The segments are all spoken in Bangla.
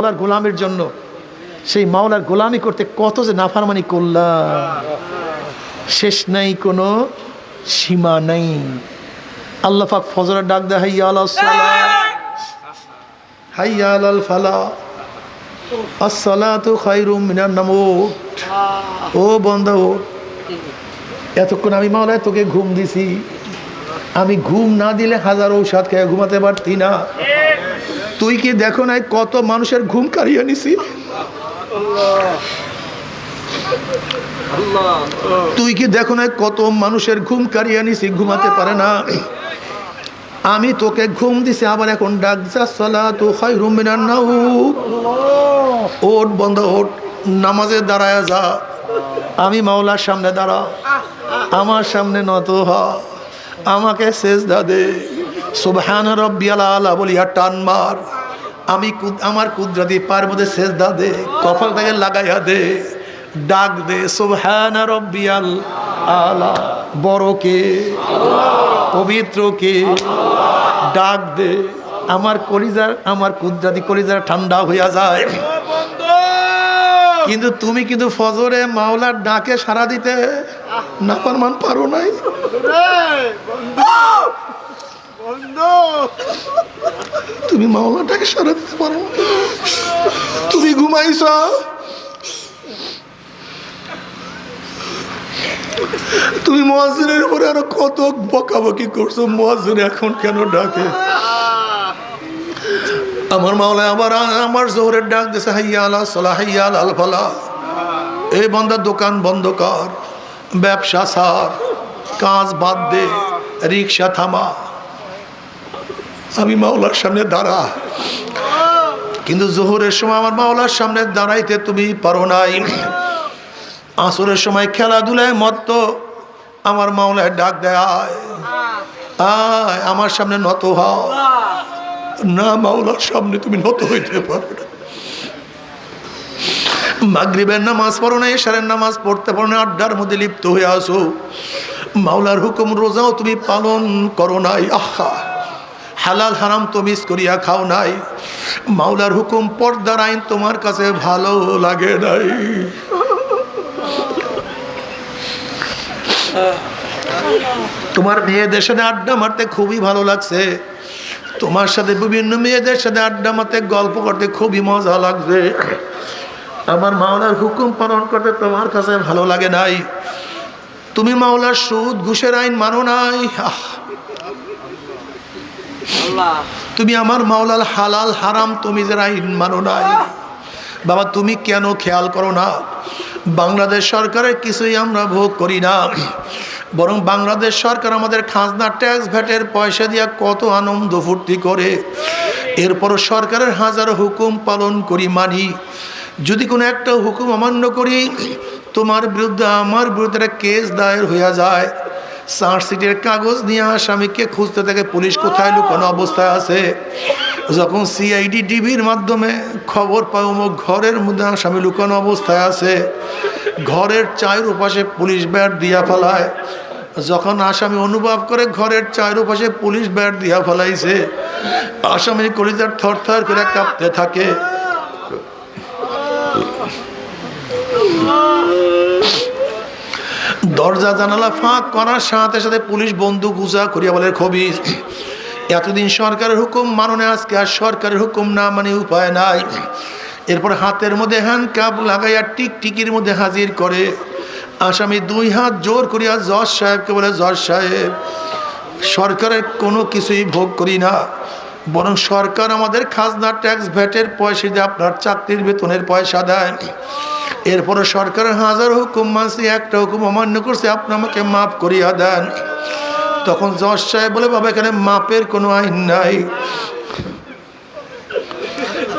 মাওলার গোলামের জন্য। সেই মাওলার গোলামি করতে কত যে নাফারমানি করলা শেষ নাই কোনো, সীমা নাই। আল্লাহ পাক ফজরের ডাক দেয়, হাইয়া সালাহ হাইয়া আলাল ফালা। আসসালাতু খায়রুম মিনান নাম ওঠ ও বন্ধ এতক্ষণ আমি মাওলায় তোকে ঘুম দিছি। আমি ঘুম না দিলে হাজার ঔষধ খেয়ে ঘুমাতে পারতি না। তুই কি দেখো নাই কত মানুষের ঘুম কারিয়ে নিছি? তুই কি দেখো নাই কত মানুষের ঘুম কারিয়ে নিছি? ঘুমাতে পারে না। আমি তোকে ঘুম দিছি, আবার এখন ডাক যা সলা তো হয় রুমিনার না ওট বন্ধ ওট নামাজে দাঁড়ায় যা। আমি মাওলার সামনে দাঁড়া আমার সামনে নত হ। আমাকে শেষ দে। সুবহান আলা বলিয়া টান মার। আমি আমার কুদরতি পার মধ্যে শেষ দা দে কপাল থেকে লাগাইয়া দে, ডাক দে, সুবহান আলা বড় কে? পবিত্র কে? ডাক দে। আমার কলিজার, আমার কুদরাতি কলিজার ঠান্ডা হইয়া যায়। কিন্তু তুমি কিন্তু ফজরে মাওলার ডাকে সারা দিতে নাফরমান পারো নাই। তুমি মাওলার ডাকে সারা দিতে পারো তুমি ঘুমাইছ? তুমি মহাজিনের উপরে আরও কত বকাবকি করছ? মহাজিন এখন কেন ডাকে? আমার মাওলায় আবার আমার জোহরের ডাক দিছে, হাইয়া আলা সলা হাইয়া আল ফালা এই বন্দার দোকান বন্ধ কর। ব্যবসা সার। কাজ বাদ দে। রিক্সা থামা। আমি মাওলার সামনে দাঁড়া। কিন্তু জোহরের সময় আমার মাওলার সামনে দাঁড়াইতে তুমি পারো নাই। আসরের সময় খেলাধুলায় মত্ত আমার মাওলায় ডাক দেয়। আয়, আমার সামনে নত হও। না মাওলার সামনে তুমি নত হইতে পারো না। মাগরিবের নামাজ পড়ো না, এশারের নামাজ পড়তে পারো না, আড্ডার মধ্যে লিপ্ত হয়ে আসো। মাওলার হুকুম, রোজাও তুমি পালন করো নাই। আহা। হালাল হারাম তো মিস করিয়া খাও নাই। মাওলার হুকুম পর্দার আইন তোমার কাছে ভালো লাগে নাই। তোমার মেয়েদের সাথে আড্ডা মারতে খুবই ভালো লাগছে। তোমার সাথে বিভিন্ন মেয়েদের সাথে আড্ডা মারতে গল্প করতে খুবই মজা লাগছে। আমার মাওলার হুকুম পালন করতে তোমার কাছে ভালো লাগে নাই। তুমি মাওলার সুদ ঘুষের আইন মানো নাই। আহ, তুমি আমার মাওলাল হালাল হারাম তুমি যে আইন মানো নাই। বাবা, তুমি কেন খেয়াল করো না? বাংলাদেশ সরকারের কিছুই আমরা ভোগ করি না। বরং বাংলাদেশ সরকার আমাদের খাজনা ট্যাক্স ভ্যাটের পয়সা দিয়া কত আনন্দ ফুর্তি করে। এরপর সরকারের হাজার হুকুম পালন করি মানি। যদি কোনো একটা হুকুম অমান্য করি, তোমার বিরুদ্ধে, আমার বিরুদ্ধে একটা কেস দায়ের হইয়া যায়। চার্জশিটের কাগজ নিয়ে আসামিকে খুঁজতে থাকে, পুলিশ কোথায় লুকানো অবস্থায় আছে? যখন সিআইডি ডিবির মাধ্যমে খবর পাই অমুক ঘরের মধ্যে আসামি লুকানো অবস্থায় আছে। ঘরের চায়ের উপাশে পুলিশ ব্যাট দিয়া ফেলায়। যখন আসামি অনুভব করে ঘরের চায়ের উপাশে পুলিশ ব্যাট দিয়া ফেলাইছে। আসামি কলিজার থর থর করে কাঁপতে থাকে। দরজা জানালা ফাঁক করার সাথে সাথে পুলিশ বন্ধু গুজা করিয়া বলে খবি এতদিন সরকারের হুকুম মাননে আজকে আর সরকারের হুকুম না মানে উপায় নাই। এরপর হাতের মধ্যে হ্যান্ড কাপ লাগাইয়া টিকটিকির মধ্যে হাজির করে। আসামি দুই হাত জোর করিয়া জজ সাহেবকে বলে, জজ সাহেব, সরকারের কোনো কিছুই ভোগ করি না। বরং সরকার আমাদের খাজনা ট্যাক্স ভ্যাটের পয়সা দিয়ে আপনার চাকরির বেতনের পয়সা দেয় এরপরে সরকারের হাজার হুকুম মানছি, একটা হুকুম অমান্য করছে, আপনি আমাকে মাফ করিয়া দেন। তখন জজ সাহেব বলে, বাবা, এখানে মাপের কোনো আইন নাই।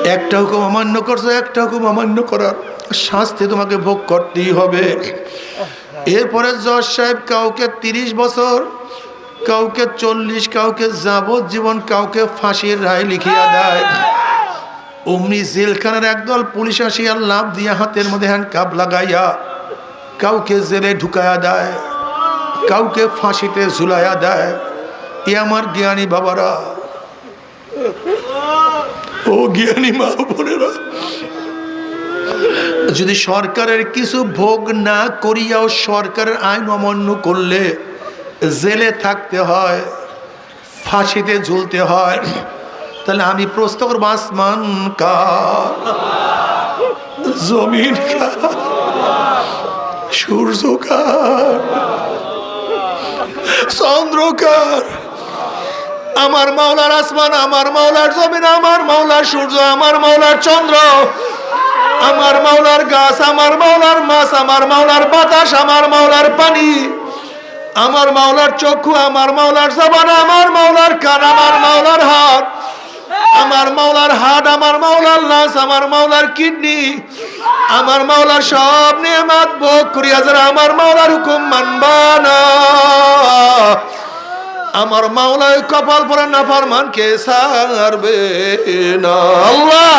একটা হুকুম অমান্য করছে, একটা হুকুম অমান্য করার শাস্তি তোমাকে ভোগ করতেই হবে। এরপরে জজ সাহেব, কাউকে তিরিশ বছর, কাউকে চল্লিশ, কাউকে যাবজ্জীবন, কাউকে ফাঁসির রায় লিখিয়া দেয়। অমনি জেলখানার একদল পুলিশ আসিয়া লাভ দিয়া হাতের মধ্যে হ্যান্ড কাপ লাগাইয়া কাউকে জেলে ঢুকায়া দেয়, কাউকে ফাঁসিতে ঝুলাইয়া দেয়। এ আমার জ্ঞানী বাবারা, ও জ্ঞানী মা বোনেরা, যদি সরকারের কিছু ভোগ না করিয়াও সরকারের আইন অমান্য করলে জেলে থাকতে হয়, ফাঁসিতে ঝুলতে হয়। তাহলে আমি প্রশ্ন করব আসমান কার জমিন কার সূর্য কার চন্দ্রকার আমার মাওলার আসমান আমার মাওলার জমিন আমার মাওলার সূর্য আমার মাওলার চন্দ্র আমার মাওলার গাছ আমার মাওলার মাছ আমার মাওলার বাতাস আমার মাওলার পানি আমার মাওলার চক্ষু আমার মাওলার জবান আমার মাওলার কান আমার মাওলার হাত আমার মাওলার হাট, আমার মাওলার লাশ, আমার মাওলার কিডনি, আমার মাওলার সব নেমাত ভোগ করিয়া যারা আমার মাওলার হুকুম মানবা না। আমার মাওলায় কপাল পরে নাফার মানকে সারবে না। আল্লাহ!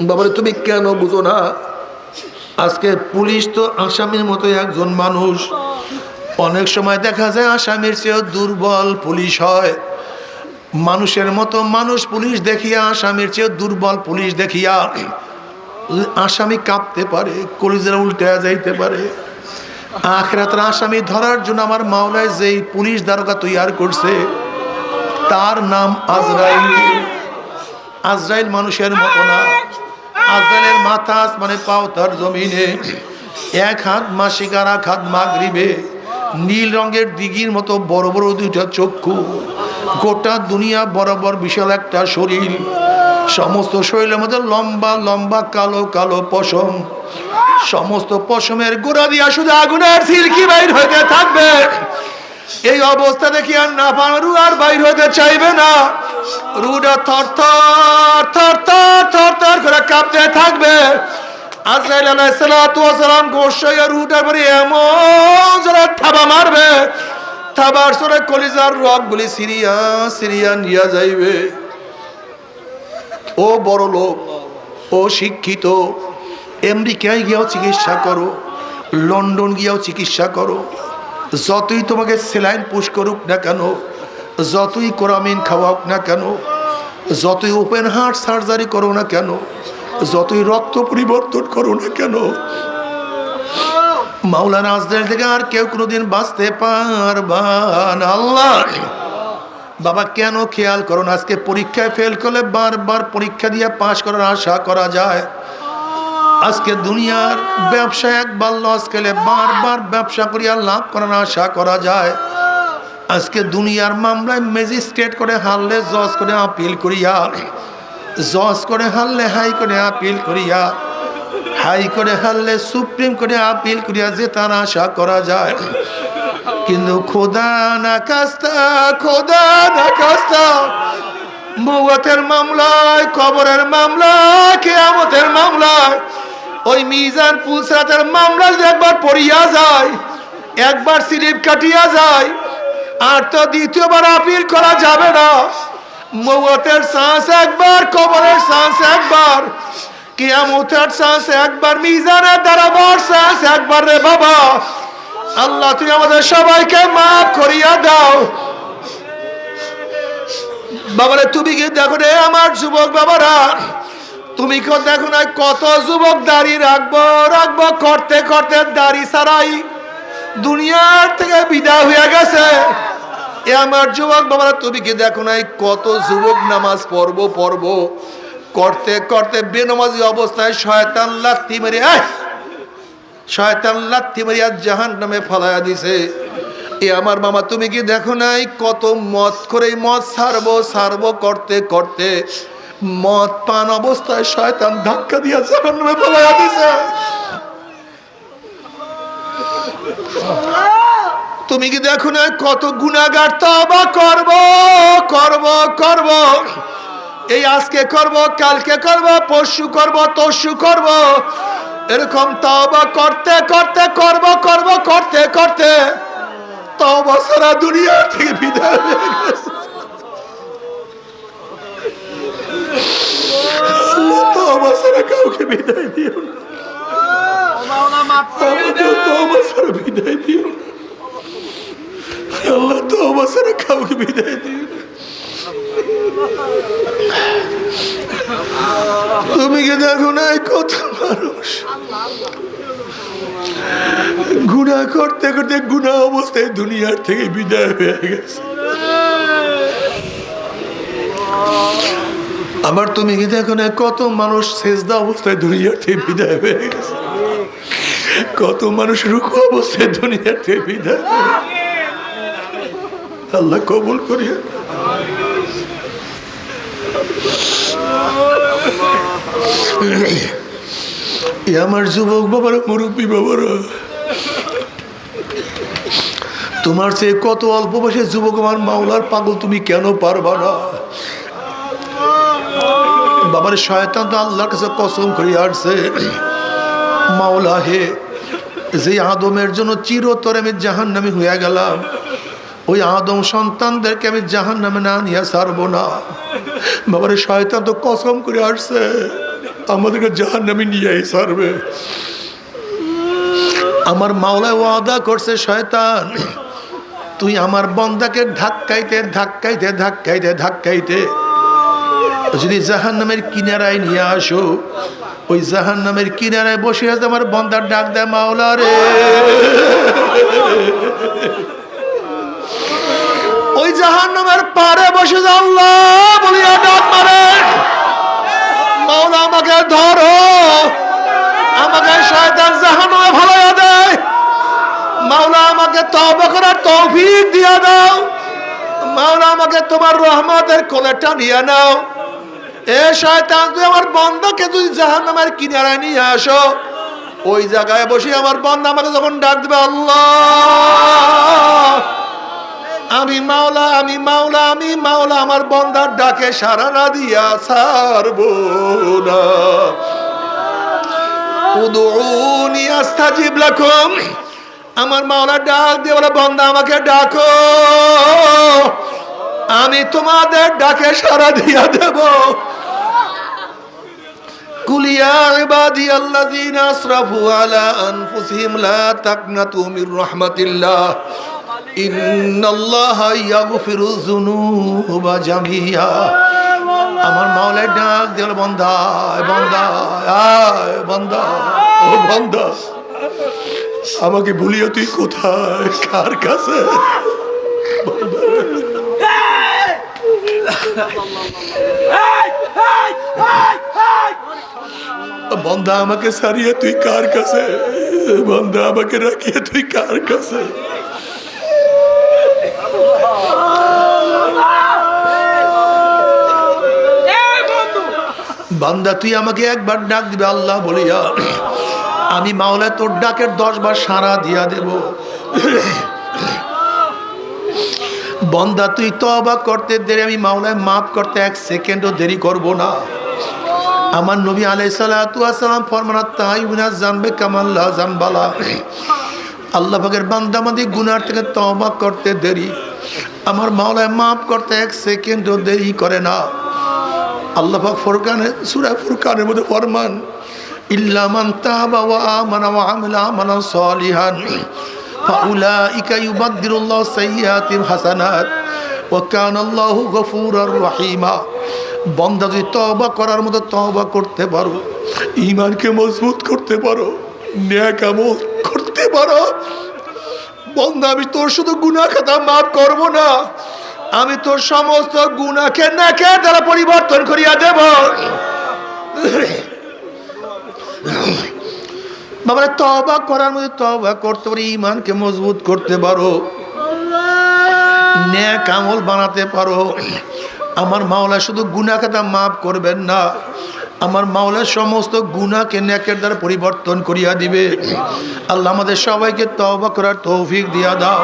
বাবারে, তুমি কেন বুঝো না? আজকে পুলিশ তো আসামির মতো একজন মানুষ। অনেক সময় দেখা যায় আসামির চেয়েও দুর্বল পুলিশ হয়। মানুষের মতো মানুষ পুলিশ দেখিয়া, আসামির চেয়েও দুর্বল পুলিশ দেখিয়া আসামি কাঁপতে পারে, কলিজের উল্টে যাইতে পারে। আখরাতের আসামি ধরার জন্য আমার মাওলায় যেই পুলিশ দ্বারকা তৈয়ার করছে, তার নাম আজরাইল। আজরাইল মানুষের মতো না। আজরাইলের মাথা মানে পাও তার জমিনে, এক হাত মাসিক আর এক হাত মাগরিবে। নীল রঙের দিঘির মতো বড় বড় দুইটা চক্ষু। গোটা দুনিয়া বরাবর বিশাল একটা শরীর। সমস্ত শরীরের মধ্যে লম্বা লম্বা, কালো কালো পশম। সমস্ত পশমের গোড়া দিয়া শুধু আগুনের সিলকি বাইর হইতে থাকবে। এই অবস্থা দেখি আর না পারু আর বাইর হইতে চাইবে না। রুটা থর থর থর থর থর থর করে কাঁপতে থাকবে। আজরাইল আলাইহিস সালাতু ওয়াস সালাম গোসাইয়া রুটার পরে এমন জোরে থাবা মারবে, থাবার সরে কলিজার রক রগগুলি সিরিয়া সিরিয়া নিয়া যাইবে। ও বড় লোক, ও শিক্ষিত, আমেরিকায় গিয়েও চিকিৎসা করো, লন্ডন গিয়েও চিকিৎসা করো, যতই তোমাকে সেলাইন পুশ করুক না কেন, যতই কোরামিন খাওয়াক না কেন, যতই ওপেন হার্ট সার্জারি করো না কেন যতই রক্ত পরিবর্তন করো না কেন, মাওলানা আজদের থেকে আর কেউ কোনোদিন বাঁচতে পারবা না। আল্লাহ! বাবা, কেন খেয়াল করো না? আজকে পরীক্ষায় ফেল করলে বারবার পরীক্ষা দিয়ে পাশ করার আশা করা যায়। আজকে দুনিয়ার ব্যবসা একবার লস খেলে বারবার ব্যবসা করিয়া লাভ করার আশা করা যায়। আজকে দুনিয়ার মামলায় ম্যাজিস্ট্রেট করে হারলে জজ করে আপিল করিয়া জজ করে হারলে হাই করে আপিল করিয়া, হাই করে হারলে সুপ্রিম করে আপিল করিয়া যে তার আশা করা যায়। কিন্তু খোদা না কাস্তা, খোদা না কাস্তা, মৌতের মামলায়, কবরের মামলায়, কেয়ামতের মামলায়, ওই মিজান পুলসরাতের মামলা একবার পড়িয়া যায়, একবার স্লিপ কাটিয়া যায়, আর তো দ্বিতীয়বার আপিল করা যাবে না। মৌতের শ্বাস একবার, কবরের শ্বাস একবার, কেয়ামতের শ্বাস একবার দাঁড়াবার একবার রে বাবা। আল্লাহ, তুমি আমাদের সবাইকে মাফ করিয়া দাও। বাবারে, তুমি কি দেখো রে আমার যুবক বাবারা? তুমি কেউ দেখো না কত যুবক দাড়ি রাখব রাখব, করতে করতে দাড়ি সারাই দুনিয়ার থেকে বিদায় হয়ে গেছে? এ আমার যুবক বাবারা, তুমি কি দেখো নাই? কত যুবক নামাজ পড়ব পড়ব। করতে করতে বেনমাজি অবস্থায় শয়তান লাত্তি মেরে শয়তান লাত্তি মারিয়া জাহান নামে ফলাইয়া দিছে। এ আমার মামা, তুমি কি দেখো নাই? কত মদ করে মদ সারবো সারবো করতে করতে মদ পান অবস্থায় শয়তান ধাক্কা দিয়া জাহান নামে ফলাইয়া দিছে। তুমি কি দেখো না কত গুণাগার তবা করব? করব করব। এই আজকে করব কালকে করব পরশু করব তরশু করব। এরকম তবা করতে করতে করব করব করতে করতে তবা সারা দুনিয়া থেকে বিদায় হয়ে গেছে। তবা সারা কাউকে বিদায় দিও না। তবা সারা বিদায় দিও না। আল্লাহ সারা কাউকে বিদায় তুমি কি দেখো না কত মানুষ? গুণা করতে করতে গুণা অবস্থায় দুনিয়ার থেকে বিদায় হয়ে গেছে। আবার তুমি কি দেখো না কত মানুষ শেষদা অবস্থায় দুনিয়ার থেকে বিদায় হয়ে গেছে? কত মানুষ রুকু অবস্থায় দুনিয়ার থেকে বিদায়। আল্লাহ কবুল করিয়া আমার যুবক বাবারা মুরব্বী বাবারা তোমার সে কত অল্প বয়সে যুবক আমার মাওলার পাগল তুমি কেন পারবা না? বাবার শয়তান তো আল্লাহর কাছে কসম করে আসছে। মাওলা হে যে আদমের জন্য চিরতরে আমি জাহান নামে হয়ে গেলাম ওই আদম সন্তানদেরকে আমি জাহান নামে না নিয়ে ছাড়বো না। বাবার, শয়তান তো কসম করে আসছে। আমাদেরকে জাহান নামে নিয়ে সারবে আমার মাওলায় ওয়াদা করছে, শয়তান, তুই আমার বন্দাকে ধাক্কাইতে ধাক্কাইতে ধাক্কাইতে ধাক্কাইতে, যদি জাহান নামের কিনারায় নিয়ে আসো, ওই জাহান নামের কিনারায় বসে আছে আমার বন্দার ডাক দেয় মাওলা রে। ওই জাহান নামের পারে বসে আল্লাহ বলিয়া ডাক মারে। মাওলা আমাকে ধরো। আমাকে শয়তান জাহান্নামে ভালোয়া দেয়। মাওলা আমাকে তওবা করার তৌফিক দিয়া দাও। মাওলা আমাকে তোমার রহমতের কোলে টানিয়ে নাও। এ শয়তান তুই আমার বন্ধকে তুই জাহান্নামের কিনারায় নিয়ে আসো, ওই জায়গায় বসে আমার বন্ধ আমাকে যখন ডাক দেবে, আল্লাহ। আমি মাওলা আমি মাওলা আমি মাওলা, আমার বন্দার ডাকে সারা না দিয়া ছাড়বো না। উদুনি আস্তাজিব লাকুম আমার মাওলা ডাক দিয়ে বলে বন্দা আমাকে ডাকো। আমি তোমাদের ডাকে সারা দিয়া দেব। কুলিয়া ইবাদি আল্লাযীনা আসরাফু আলা আনফুসিহিম, লা তাকনাতু মির রাহমাতিল্লাহ। আমার মাওলায় ডাক দিল বন্ধা বন্ধা আয় বন্ধা ও বন্ধা আমাকে ভুলিও তুই কোথায়? কার কাছে? বন্ধা আমাকে সারিয়ে তুই কার কাছে? বন্ধা আমাকে রাখিয়ে তুই কার কাছে? বান্দা, তুই আমাকে একবার ডাক দিবে, আল্লাহ বলিয়া, আমি মাওলা তোর ডাকের দশ বার সারা দিয়া দেব। বন্দা, তুই তবা করতে দেরি, আমি মাওলায় মাফ করতে এক সেকেন্ডও দেরি করব না। আমার নবী আলাই সালাম ফরমানা তাই উনা জানবে কামাল্লা জানবালা আল্লাহ পাকের বান্দা আমাদের গুনার থেকে তবা করতে দেরি। আমার মাওলায় মাফ করতে এক সেকেন্ডও দেরি করে না। আল্লাহ পাক ফুরকানে সূরা ফুরকানের মধ্যে ফরমান, ইল্লা মান তাবা ওয়া আমানা ওয়া আমিলা আমালান সালিহান, ফাউলাইকা ইউবাদদিলুল্লাহু সাইয়্যাতিহিম হাসানাত, ওয়া কানা আল্লাহু গফুরার রহিমা। বন্দা যদি তওবা করার মতো তওবা করতে পারো, ঈমানকে মজবুত করতে পারো, নেক আমল করতে পারো, বন্দা আমি তোর শুধু গুনাহ খাতা মাফ করব না। আমি তোর সমস্ত গুণাকে নাকে দ্বারা পরিবর্তন করিয়া দেব। বাবা তবা করার মধ্যে তবা করতে পারো ইমানকে মজবুত করতে পারো। ন্যাক আমল বানাতে পারো। আমার মাওলা শুধু গুনা খাতা মাফ করবেন না, আমার মাওলা সমস্ত গুনাকে ন্যাকের দ্বারা পরিবর্তন করিয়া দিবে। আল্লাহ আমাদের সবাইকে তবা করার তৌফিক দিয়া দাও।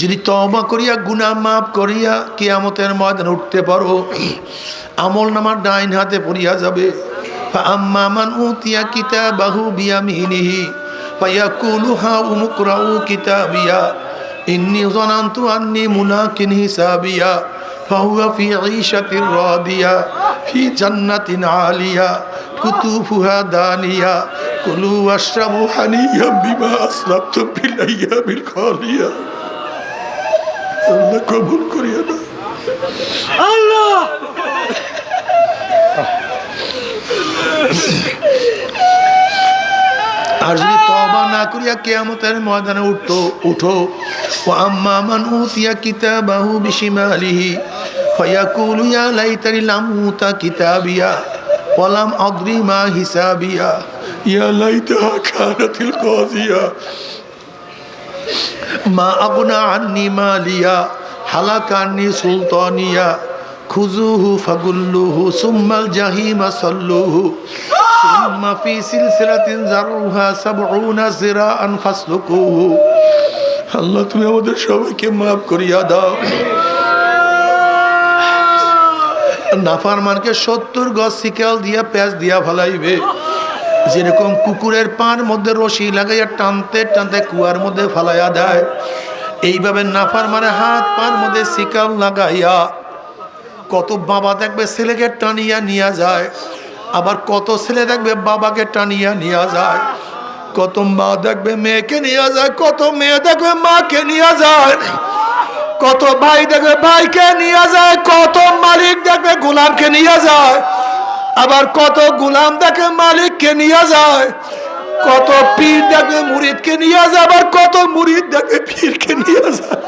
যদি তবা করিয়া গুনা মাফ করিয়া কিয়ামতের ময়দানে উঠতে পারো, আমল নামার ডাইন হাতে পড়িয়া যাবে। আম্মা মান উতিয়া কিতাবাহু বিয়ামিনিহি ফায়াকুলু হা উমুকরাউ কিতাবিয়া, ইন্নি জানান্তু আন্নি মুনাকিন হিসাবিয়া ফাহুয়া ফি ঈশাতির রাদিয়া, ফি জান্নাতিন আলিয়া কুতুফুহা দানিয়া, কুলু ওয়াশরাবু হানিয়াম বিমা আসলাফতুম ফিল আইয়ামিল খালিয়া। আল্লাহ কবুল করিয়া না। আল্লাহ! আর যদি তবা না করিয়া কেয়ামতের ময়দানে উঠতো উঠো ও আম্মা মান উতিয়া কিতাবাহু বিশিমালিহি ফায়াকুলু ইয়া লাইতানি লাম উতা কিতাবিয়া ওয়ালাম আদরি মা হিসাবিয়া ইয়া লাইতাহা কানাতিল কাজিয়া। মা আবনা আন্নি মালিয়া হালাকান্নি সুলতানিয়া খুজুহু ফাগুল্লুহু, সুম্মাল জাহিমা সল্লুহু, সুম্মা ফি সিলসিলাতিন জারুহা সাবউনা জিরাআন ফাসলুকুহু। আল্লাহ, তুমি আমাদের সবাইকে মাফ করিয়া দাও। নাফারমানকে সত্তর গজ শিকাল দিয়া প্যাঁচ দিয়া ফেলাইবে। যেরকম কুকুরের পার মধ্যে রশি লাগাইয়া টানতে টানতে কুয়ার মধ্যে ফালাইয়া দেয়, এইভাবে নাফার মানে হাত পার মধ্যে শিকাল লাগাইয়া কত বাবা দেখবে ছেলেকে টানিয়া নিয়ে যায়, আবার কত ছেলে দেখবে বাবাকে টানিয়া নিয়ে যায়, কত মা দেখবে মেয়েকে নিয়ে যায়, কত মেয়ে দেখবে মাকে নিয়ে যায়, কত ভাই দেখবে ভাইকে নিয়ে যায়, কত মালিক দেখবে গোলামকে নিয়ে যায়। আবার কত গোলাম দেখে মালিককে নিয়ে যায়, কত পীর দেখবে মুরিদকে নিয়ে যায়, আবার কত মুরিদ দেখবে পীরকে নিয়ে যায়।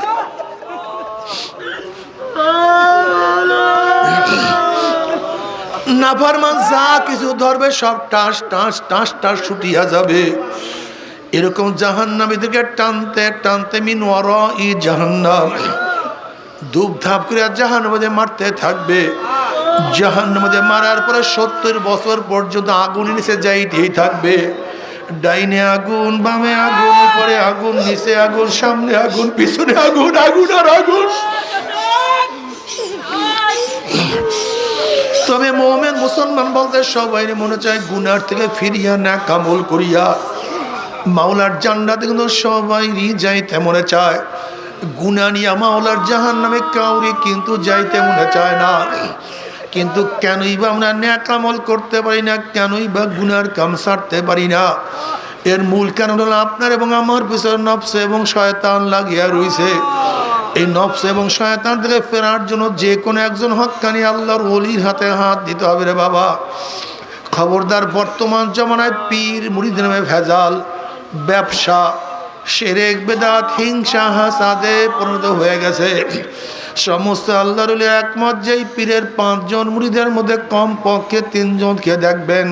নাফারমান যা কিছু ধরবে সব টাস টাস টাস টাস ছুটিয়া যাবে। এরকম জাহান্নামীদেরকে টানতে টানতে মিন ওয়ার ই জাহান্নাম। ধূপ ধাপ করে জাহান্নামে মারতে থাকবে। জাহান্নামে মারার পরে সত্তর বছর পর্যন্ত আগুন নিচে যাইতেই থাকবে। ডাইনে আগুন, বামে আগুন, উপরে আগুন, নিচে আগুন, সামনে আগুন, পিছনে আগুন আগুন আর আগুন। তবে মোহামেন মুসলমান বলতে সবাই মনে চায় গুনার থেকে ফিরিয়া না কামল করিয়া। মাওলার জান্নাতে কিন্তু সবাই যাইতে মনে চায়। গুনা নিয়া মাওলার জাহান নামে কাউরি কিন্তু যাইতে মনে চায় না। কিন্তু কেনই বা আমরা ন্যাকামল করতে পারি না, কেনই বা গুনার কাম সারতে পারি না? এর মূল কারণ হলো আপনার এবং আমার পিছনে নফস এবং শয়তান লাগিয়া রয়েছে এই নফস এবং শয়তান থেকে ফেরার জন্য যে কোনো একজন হকানি আল্লাহর অলির হাতে হাত দিতে হবে রে বাবা। খবরদার বর্তমান জমানায় পীর মুড়িদ নামে ভেজাল, ব্যবসা, সেরেক, বেদাত, হিংসা, হাসাদে পরিণত হয়ে গেছে। সমস্ত আল্লাহর একমত যেই পীরের পাঁচজন মুড়িদের মধ্যে কম পক্ষে তিনজনকে দেখবেন।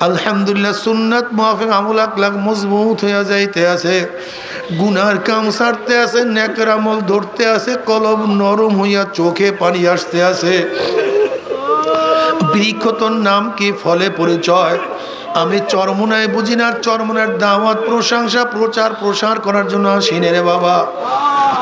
আলহামদুলিল্লাহ সুন্নাত মাহফিক আমল আকলাক মজবুত হইয়া যাইতে আছে। গুনার কাম সারতে আছে, নেকের আমল ধরতে আছে কলম নরম হইয়া চোখে পানি আসতে আছে। বৃক্ষতর নাম কি ফলে পরিচয়? আমি চরমনায় বুঝি না চরমনার দাওয়াত, প্রশংসা প্রচার প্রসার করার জন্য আসিনে রে বাবা।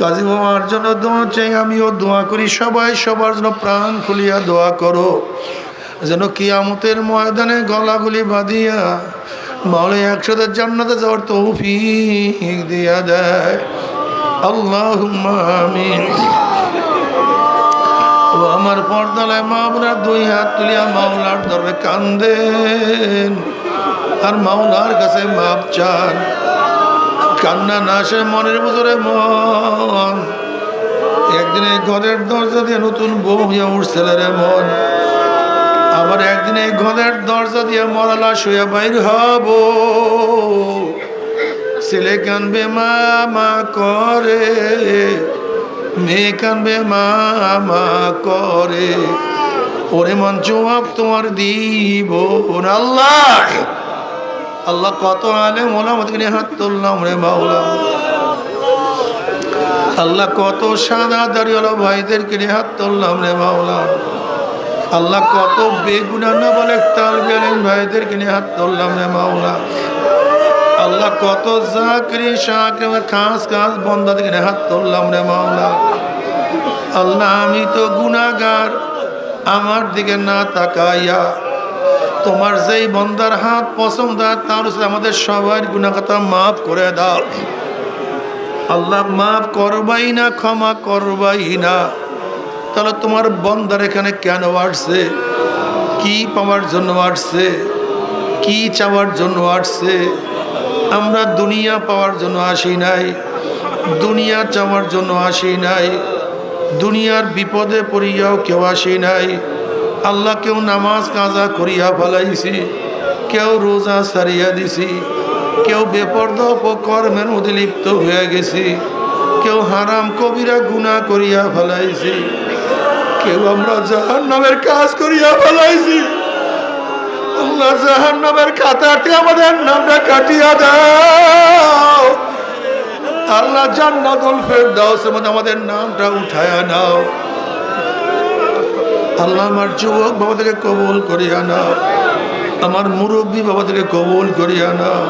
কাজী বাবার জন্য দোয়া চাই, আমিও দোয়া করি। সবাই সবার জন্য প্রাণ খুলিয়া দোয়া করো। যেন কিয়ামতের ময়দানে গলাগুলি বাঁধিয়া মাওলে একসাথে জান্নাতে যাওয়ার তৌফিক দিয়া দেয়। আল্লাহ ও আমার পর্দালায় মামলার দুই হাত তুলিয়া মাওলার দরবে কান্দেন। আর মাওলার কাছে মাপ চান। কান্না না আসে মনের ভিতরে মন। একদিন এই ঘরের দরজা দিয়ে নতুন বউ হইয়া উঠছিল রে মন। আবার একদিন এই ঘরের দরজা দিয়ে মরালা শুয়ে বাইর হব। ছেলে কানবে মা মা করে, মেয়ে কানবে মা মা করে। ওরে মন জবাব তোমার দিব আল্লাহ। আল্লাহ কত আলে মোলা আমাদেরকে নিয়ে হাত রে মাওলা। আল্লাহ কত সাদা দাঁড়িয়ে ভাইদেরকে নিয়ে হাত তুললাম রে মাওলা। আল্লাহ কত বেগুনা না বলে তাল গেলেন ভাইদেরকে নিয়ে হাত তুললাম রে মাওলা। আল্লাহ কত জাকরি, শাকরি খাস খাস বন্ধা থেকে হাত তুললাম রে মাওলা। আল্লাহ আমি তো গুনাহগার, আমার দিকে না তাকাইয়া তোমার যেই বন্দার হাত পছন্দ তার আমাদের সবার গুণাকথা মাফ করে দাও। আল্লাহ মাফ করবাই না, ক্ষমা করবাই না। তাহলে তোমার বন্দার এখানে কেন আসছে? কি পাওয়ার জন্য আসছে? কি চাওয়ার জন্য আসছে? আমরা দুনিয়া পাওয়ার জন্য আসি নাই, দুনিয়া চাওয়ার জন্য আসি নাই, দুনিয়ার বিপদে পড়িয়াও কেউ আসি নাই। আল্লাহ কেউ নামাজ কাজা করিয়া ফেলাইছি, কেউ রোজা সারিয়া দিছি, কেউ বেপর্দ অপকর্মের মধ্যে হয়ে গেছি, কেউ হারাম কবিরা গুণা করিয়া ফেলাইছি, কেউ আমরা জাহান নামের কাজ করিয়া ফেলাইছি। আল্লাহ জাহান নামের খাতাতে আমাদের নামটা কাটিয়া দাও। আল্লাহ জান্নাতুল ফেরদাউসের মধ্যে আমাদের নামটা উঠায়া নাও। আল্লাহ আমার যুবক বাবাদেরকে কবুল করিয়া নাও। আমার মুরব্বী বাবাদেরকে কবুল করিয়া নাও।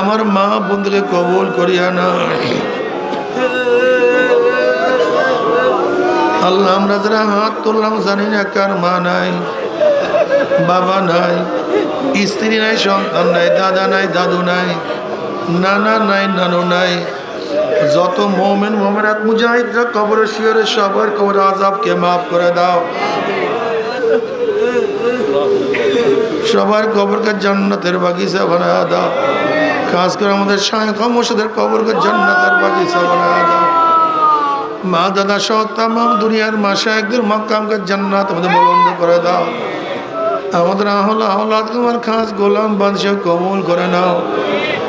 আমার মা বন্ধুকে কবুল করিয়া নাও। আল্লাহ আমরা যারা হাত তুললাম জানি না কার মা নাই, বাবা নাই, স্ত্রী নাই, সন্তান নাই, দাদা নাই, দাদু নাই, নানা নাই, নানু নাই। যত মোমেন, মোমেনাত মুজাহিদরা কবর শিয়রে সবার কবর আজাবকে মাফ করে দাও। সবার কবরকে জান্নাতের বাগিচা বানায় দাও। খাস করে আমাদের শায়খ মসজিদের কবরকে জান্নাতের বাগিচা বানায় দাও। মা, দাদা সহ তাম দুনিয়ার মাসা একদিন মক্কামকে জান্নাত আমাদের বলন্দ করে দাও। আমাদের আহল আহলাদ তোমার খাস গোলাম বাদশাহ কবুল করে নাও।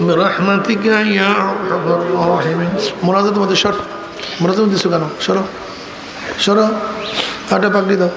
রহমাতিকা ইয়া রাহিমিন মধ্যে সর। মোনাজাত মধ্যে শুকানো সরো। সরো। আটা পাকড়ি দাও।